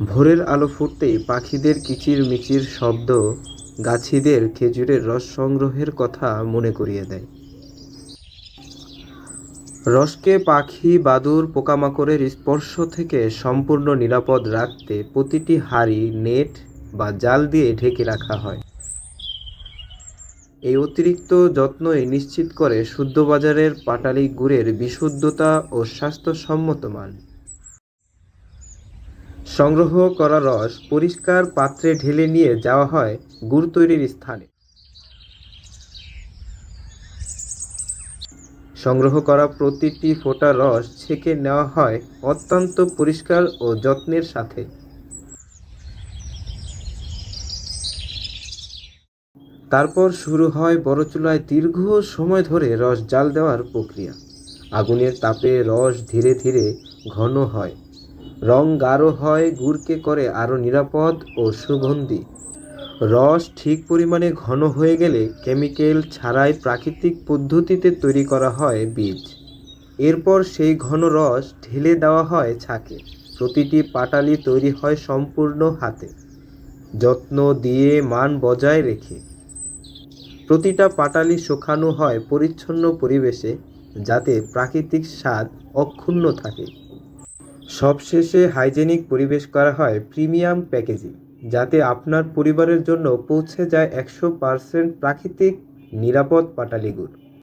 ভোরের আলো ফুটতেই পাখিদের কিচিরমিচির শব্দ গাছিদের খেজুরের রস সংগ্রহের কথা মনে করিয়ে দেয়। রসকে পাখি বাদুড় পোকামাকড়ের স্পর্শ থেকে সম্পূর্ণ নিরাপদ রাখতে প্রতিটি হাঁড়ি, নেট বা জাল দিয়ে ঢেকে রাখা হয়। এই অতিরিক্ত যত্নই নিশ্চিত করে শুদ্ধ বাজারের পাটালি গুড়ের বিশুদ্ধতা ও স্বাস্থ্যসম্মত মান। সংগ্রহ করা রস পরিষ্কার পাত্রে ঢেলে নিয়ে যাওয়া হয় গুড় তৈরির স্থানে। সংগ্রহ করা প্রতিটি ফোঁটা রস ছেঁকে নেওয়া হয় অত্যন্ত পরিষ্কার ও যত্নের সাথে। তারপর শুরু হয় বড় চুলায় দীর্ঘ সময় ধরে রস জাল দেওয়ার প্রক্রিয়া। আগুনের তাপে রস ধীরে ধীরে ঘন হয়। রং গাঢ় হয়, গুড়কে করে আরও নিরাপদ ও সুগন্ধি। রস ঠিক পরিমাণে ঘন হয়ে গেলে কেমিক্যাল ছাড়াই প্রাকৃতিক পদ্ধতিতে তৈরি করা হয় বীজ। এরপর সেই ঘন রস ঢেলে দেওয়া হয় ছাকে। প্রতিটি পাটালি তৈরি হয় সম্পূর্ণ হাতে। যত্ন দিয়ে মান বজায় রেখে। প্রতিটা পাটালি শুকানো হয় পরিচ্ছন্ন পরিবেশে, যাতে প্রাকৃতিক স্বাদ অক্ষুণ্ণ থাকে। সবশেষে হাইজেনিক পরিবেশ করা হয় প্রিমিয়াম প্যাকেজিং, যাতে আপনার পরিবারের জন্য পৌঁছে যায় একশো পার্সেন্ট প্রাকৃতিক নিরাপদ পাটালি গুড়